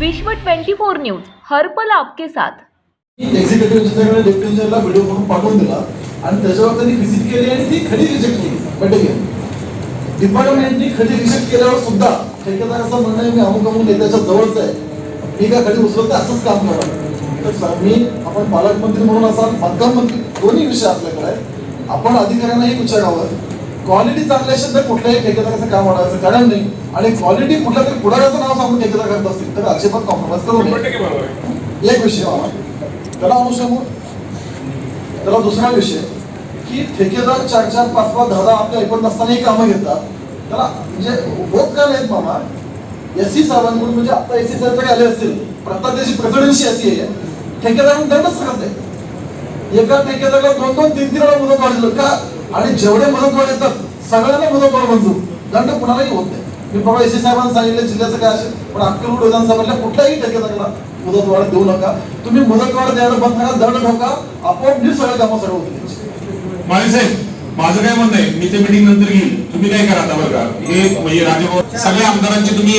विश्व 24 न्यूज हर्पल आपके साथ. एक्झिक्युटिव्ह इंजिनियरकडे डेप्युटी इंजिनियरला व्हिडिओ करून पाठवून दिला. आणि त्याच्यावर त्यांनी व्हिजिट केली आणि ती खरी रिजेक्ट केली. बैठकीत डिपार्टमेंटनी खडी रिजेक्ट केल्यावर सुद्धा ठेकेदाराचं म्हणणं आहे मी अमुक अमुक नेत्याच्या जवळच आहे. मी काय खडी उचलत असंच काम करणार. तर मी आपण पालकमंत्री म्हणून असाल बांधकाम मंत्री दोन्ही विषय आपल्याकडे आहे आपण अधिकाऱ्यांनाही विचारावं. क्वालिटी चांगली असेल तर कुठल्याही ठेकेदाराचं काम वाढवायचं कारण नाही. आणि क्वालिटी कुठल्या तरी पुढाऱ्याचं नाव सांगून ठेकेदार करत असतील तर अजिबात कॉम्प्रोमाइज करू नये. एक विषय त्याला अनुसरून त्याला दुसरा विषय. की ठेकेदार चार चार पाच पाच दहा दहा आपल्या ऐकत नसतानाही कामं घेतात. त्याला म्हणजे होत का नाहीत मामा? एस सी साहेबांकडून म्हणजे आता एस सी साहेब आले असतील. प्रत्येक त्याची प्रेसिडेन्सी अशी आहे. ठेकेदारांना दंडच करत आहे एका ठेकेदाराला दोन दोन तीन तीन वेळा मुदत वाढलं. का? आणि जेवढे वाढ येतात सगळ्यांना वाढ मंजूर दंड कुणालाही होत नाही. मी बाबा एस सी साहेबांना सांगितलं जिल्ह्याचं काय असेल पण अक्कलकोट विधानसभेतल्या कुठल्याही ठेकेदाराला मुदत वाढ देऊ नका. तुम्ही मुदत वाढ द्यायला बंद करा दंड ठोका आपोआप नीट सगळे कामं माने साहेब माझं काय म्हणणं आहे? मी ते मीटिंग नंतर घेईल. तुम्ही काय करा आता बरं का? हे म्हणजे राजभवन सगळ्या आमदारांची तुम्ही